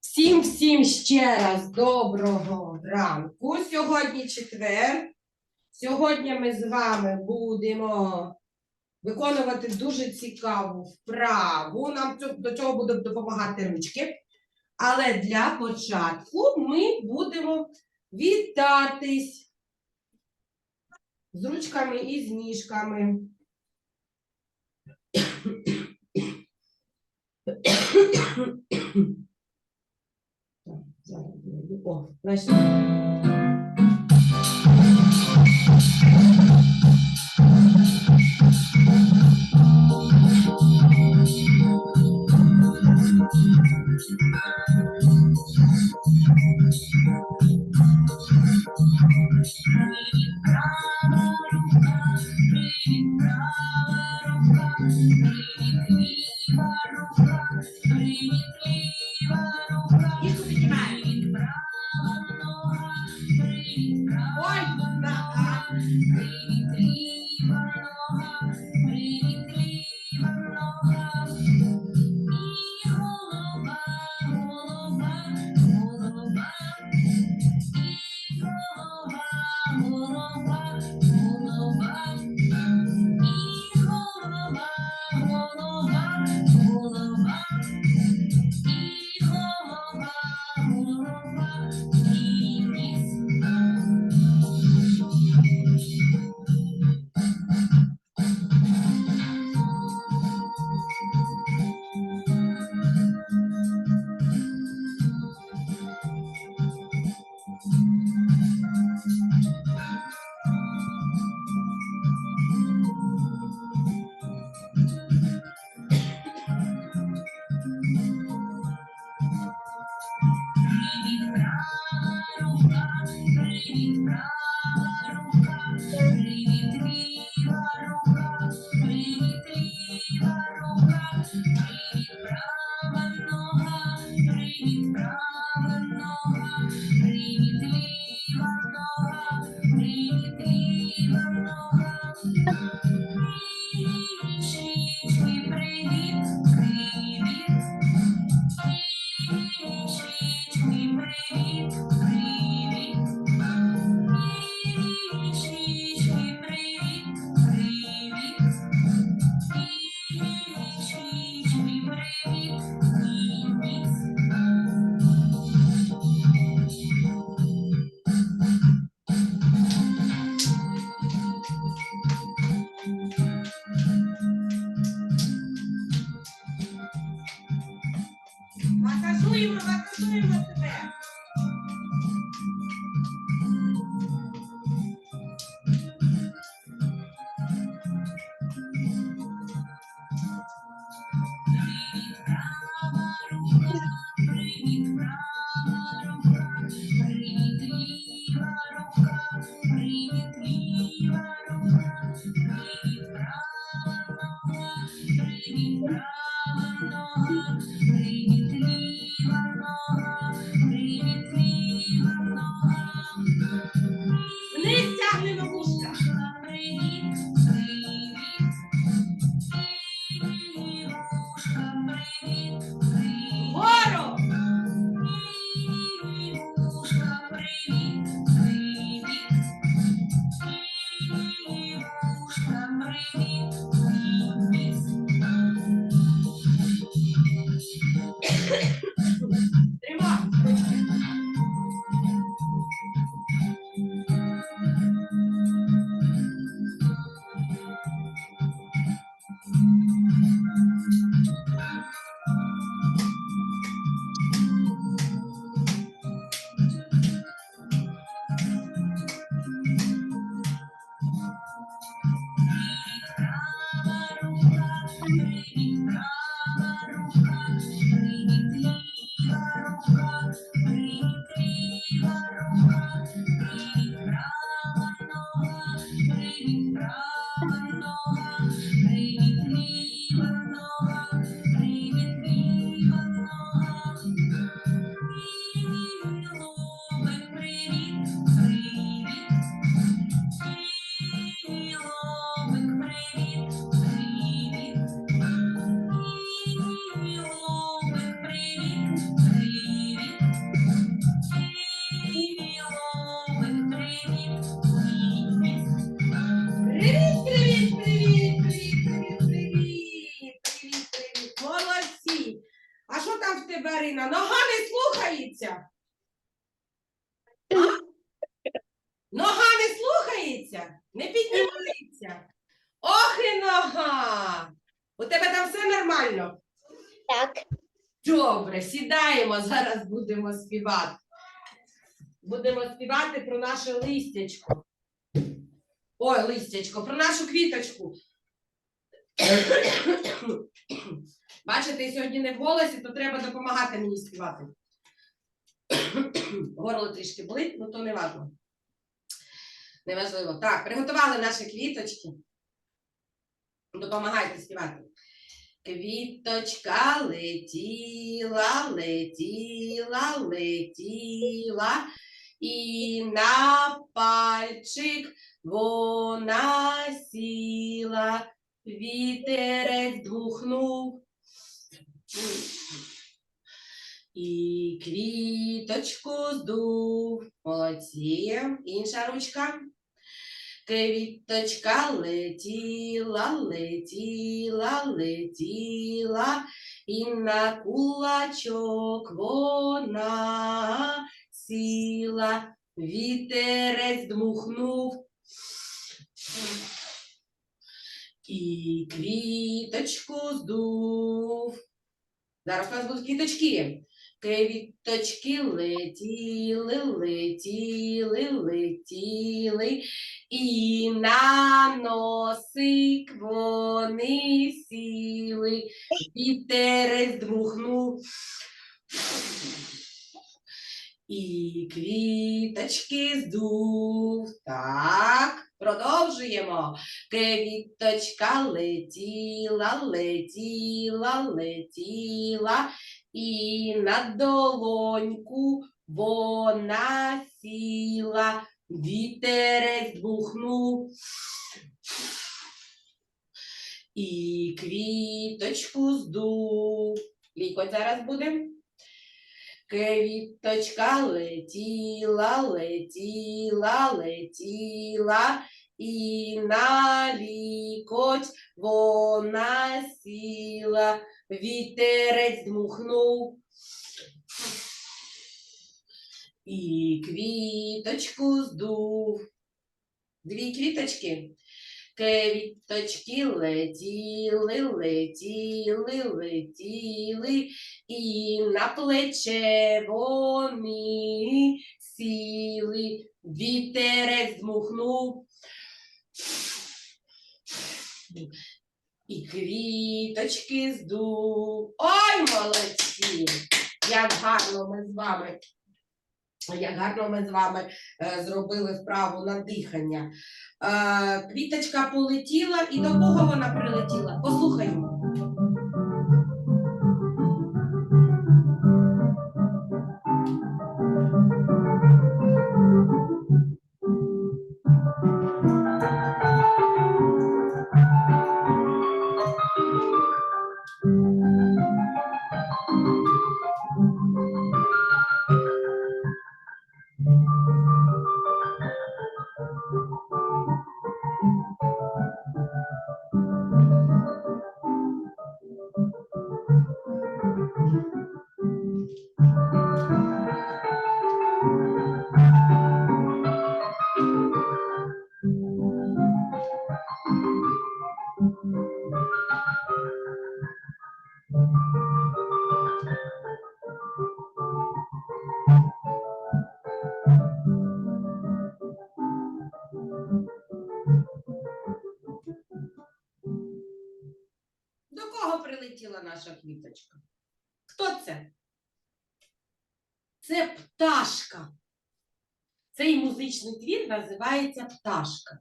Всім всім ще раз доброго ранку. Сьогодні четвер. Сьогодні ми з вами будемо виконувати дуже цікаву вправу. Нам до цього будуть допомагати ручки. Але для початку ми будемо вітатись з ручками і з ніжками. Так, зараз я- О, слухається, не піднімається. Ох і нога! У тебе там все нормально? Так. Добре, сідаємо, зараз будемо співати. Будемо співати про наше листячко. Ой, листячко, про нашу квіточку. Бачите, я сьогодні не в голосі, то треба допомагати мені співати. Горло трішки болить, ну то не важливо. Неважливо. Так, приготували наші квіточки. Допомагайте співати. Квіточка летіла, летіла, летіла, і на пальчик вона сіла, вітерець дмухнув. І квіточку здув. Молодці. Інша ручка. Квіточка летіла, летіла, летіла, і на кулачок вона сіла, вітерець дмухнув. І квіточку здув. Зараз у нас будуть квіточки. Квіточки летіли, летіли, летіли, і на носик вони сіли, вітерець дмухнув. І квіточки здув. Так, продовжуємо. Квіточка летіла, летіла, летіла, і на долоньку вона сіла, вітерець дмухнув. І квіточку здув. Лікоть зараз буде. Квіточка летіла, летіла, летіла, і на лікоть вона сіла, вітерець дмухнув. І квіточку здув. Дві квіточки. Квіточки летіли, летіли, летіли, і на плече вони сіли, вітерець дмухнув. І квіточки здув. Ой, молодці! Як гарно ми з вами. Як гарно ми з вами е, зробили вправу на дихання. Е, квіточка полетіла, і до кого вона прилетіла? Послухаймо. Називається пташка.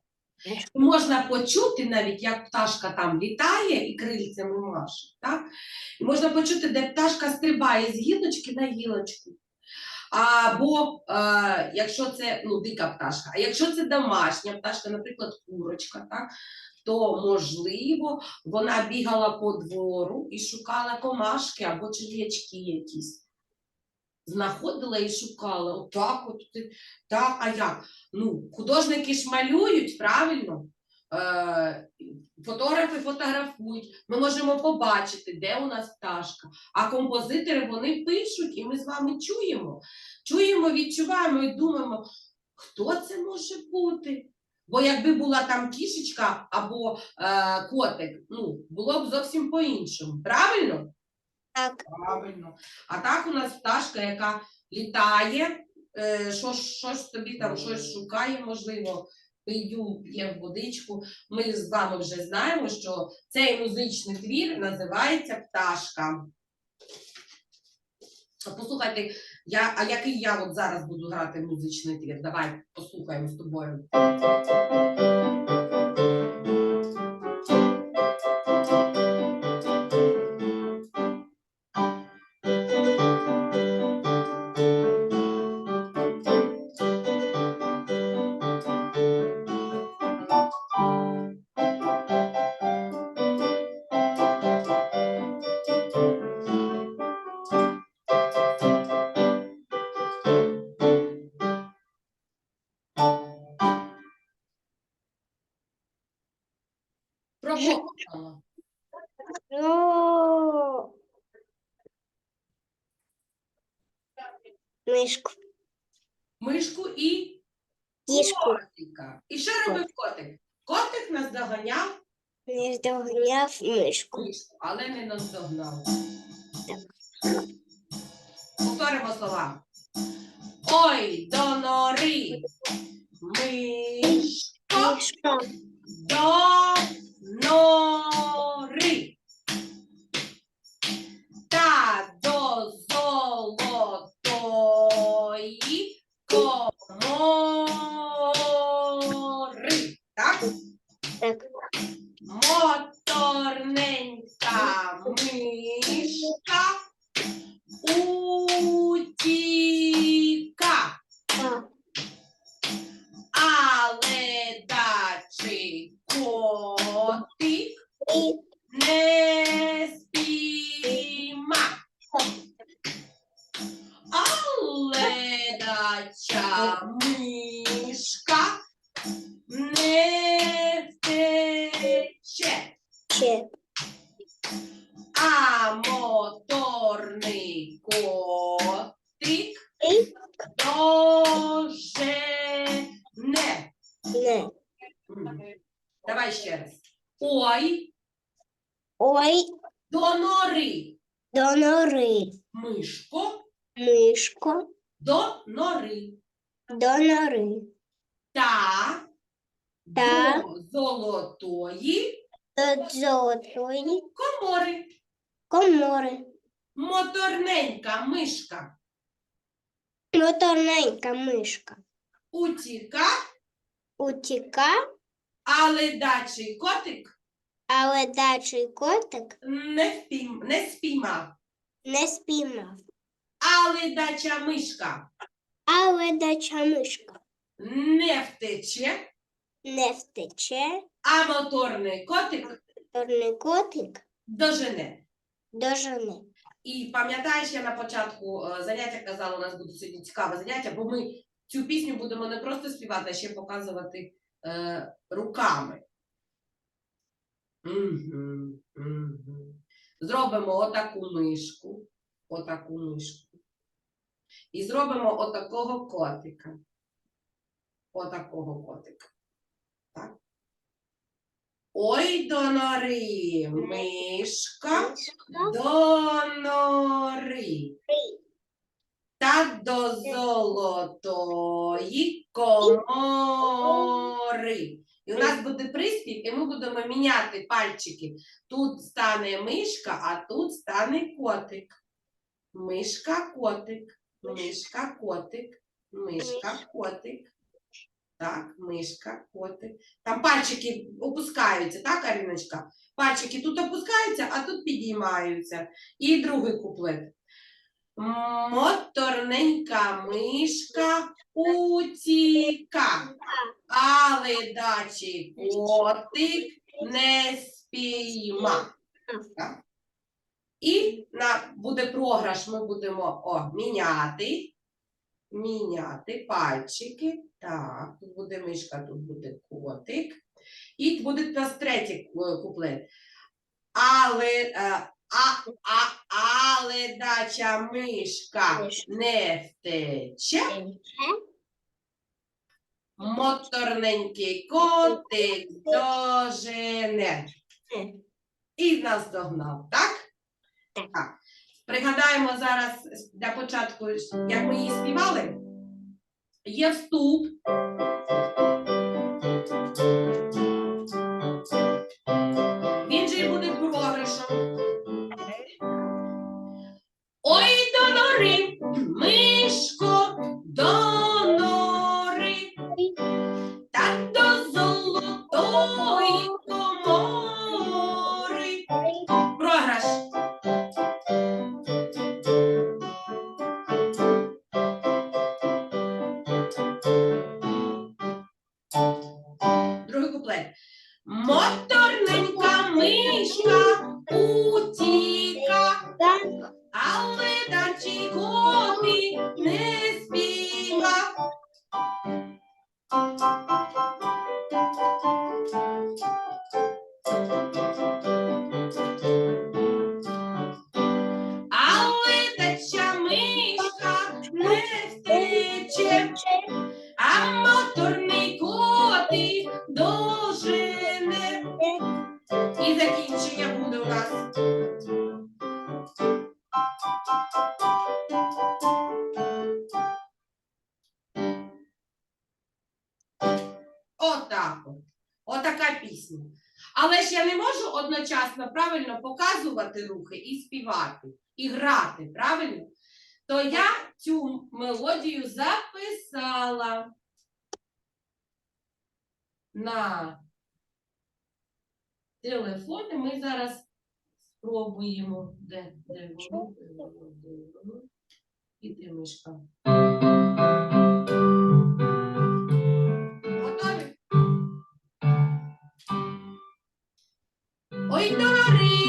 Можна почути навіть, як пташка там літає і крильцями маше. Так? І можна почути, де пташка стрибає з гілочки на гілочку. Або е, якщо це ну, дика пташка, а якщо це домашня пташка, наприклад, курочка, так, то можливо вона бігала по двору і шукала комашки або черв'ячки якісь. Знаходила і шукала. Отак, от, так, а як? Ну, художники ж малюють, правильно? Е, фотографи фотографують, ми можемо побачити, де у нас пташка. А композитори вони пишуть, і ми з вами чуємо. Чуємо, відчуваємо і думаємо, хто це може бути? Бо якби була там кішечка або е, котик, ну, було б зовсім по-іншому. Правильно? Так. Правильно. А так у нас пташка, яка літає, е, що, ж- що тобі там щось шукає, можливо, пию, п'є водичку. Ми з вами вже знаємо, що цей музичний твір називається Пташка. Послухайте, я, а який я от зараз буду грати музичний твір? Давай послухаємо з тобою. Нори. Мишко Мишка, Але мишка не втече. ще, А моторний котик і дожене. не. Давай ще раз. Ой, Ой, до нори. до нори, Мишко мишко, до нори. до нори, Та, Та. до золотої до золотої комори. комори. Моторненька мишка Моторненька мишка утіка, утіка, але дачий котик але дачий котик не, впійм, не спіймав. не спіймав. Але дача мишка Але дача мишка не втече, не втече, а моторний котик чорний котик дожене. дожене. І пам'ятаєш, я на початку е, заняття казала, у нас буде сьогодні цікаве заняття, бо ми цю пісню будемо не просто співати, а ще показувати е, руками. Угу, угу. Зробимо отаку мишку, отаку мишку. І зробимо отакого котика. Отакого котика. Так. Ой, до нори, мишка. До нори та до золотої комори. І у нас буде приспів, і ми будемо міняти пальчики. Тут стане мишка, а тут стане котик. Мишка, котик, мишка, котик, мишка, котик. Так, мишка, котик. Там пальчики опускаються, так, Аріночка? Пальчики тут опускаються, а тут підіймаються. І другий куплет. Моторненька мишка утіка, але дачі котик не спійма. Так. І на, буде програш, ми будемо о, міняти. Міняти пальчики. Так, тут буде мишка, тут буде котик. І буде у нас третій е, куплет. Але, е, а, а, але дача мишка не втече. Моторненький котик дожене. Е. І наздогнав, так? Так. Пригадаємо зараз для початку, як ми її співали. Є вступ. Коти не співа. Показувати рухи і співати, і грати, правильно? То я цю мелодію записала на телефон, ми зараз спробуємо. Де, де воно, де воно. І де мишка. Готові? Ой, до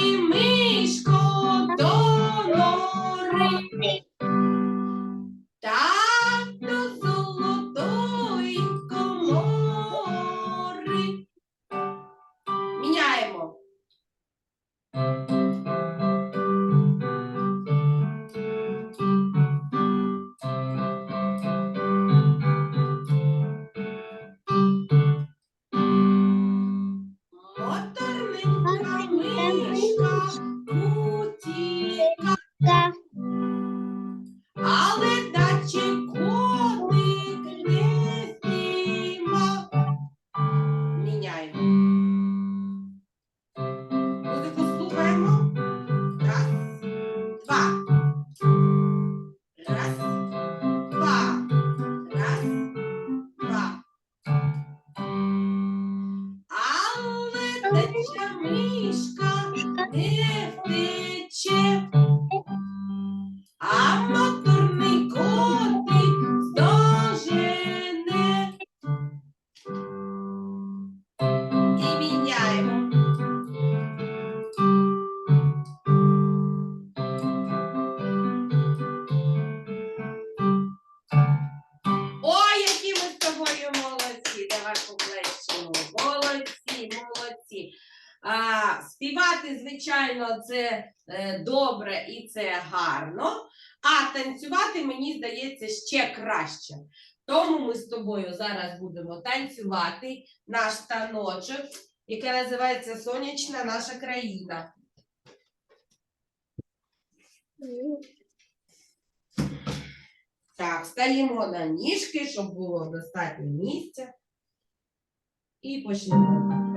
звичайно, це е, добре і це гарно. А танцювати, мені здається, ще краще. Тому ми з тобою зараз будемо танцювати наш таночок, який називається Сонячна наша країна. Так, стаємо на ніжки, щоб було достатньо місця. І почнемо.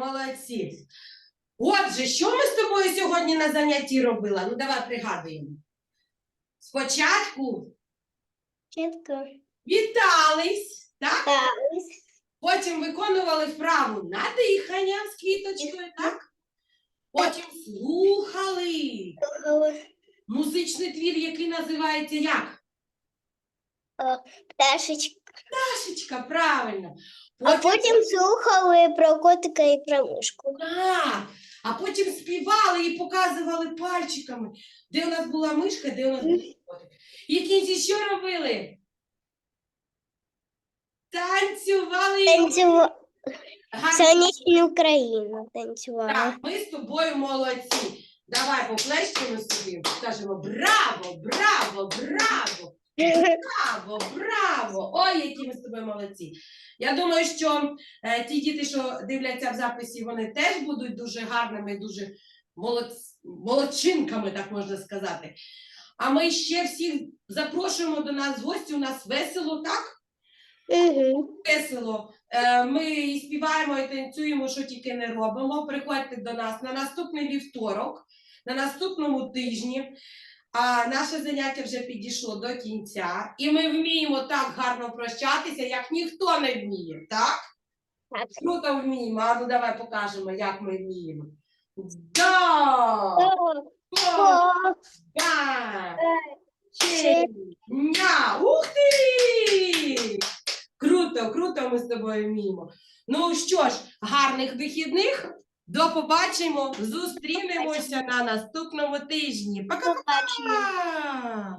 Молодці. Отже, що ми з тобою сьогодні на занятті робили? Ну, давай пригадуємо. Спочатку Чітко. вітались, так? Так. Потім виконували вправу на дихання з квіточкою, так? Потім слухали музичний твір, який називається як? Пташечка. Пташечка, правильно. А потім слухали про котика і про мишку. Так, а потім співали і показували пальчиками, де у нас була мишка, де у нас був котик. І в кінці що робили? Танцювали. Танцювали. Сонячну Україну танцювали. Так, ми з тобою молодці. Давай поплещемо собі, скажемо браво, браво, браво, браво, браво. Ой, які ми з тобою молодці. Я думаю, що е, ті діти, що дивляться в записі, вони теж будуть дуже гарними, дуже молодц... молодчинками, так можна сказати. А ми ще всіх запрошуємо до нас гості. У нас весело, так? Мгм. весело. Е, Ми і співаємо і танцюємо, що тільки не робимо. Приходьте до нас на наступний вівторок, на наступному тижні. А наше заняття вже підійшло до кінця, і ми вміємо так гарно прощатися, як ніхто не вміє, так? Так. Круто вміємо. А ну давай покажемо, як ми вміємо. Да! О, да! Чи- Ня! Ух ти! Круто, круто ми з тобою вміємо. Ну що ж, гарних вихідних. До побачимо. Зустрінемося на наступному тижні. Пока-пока!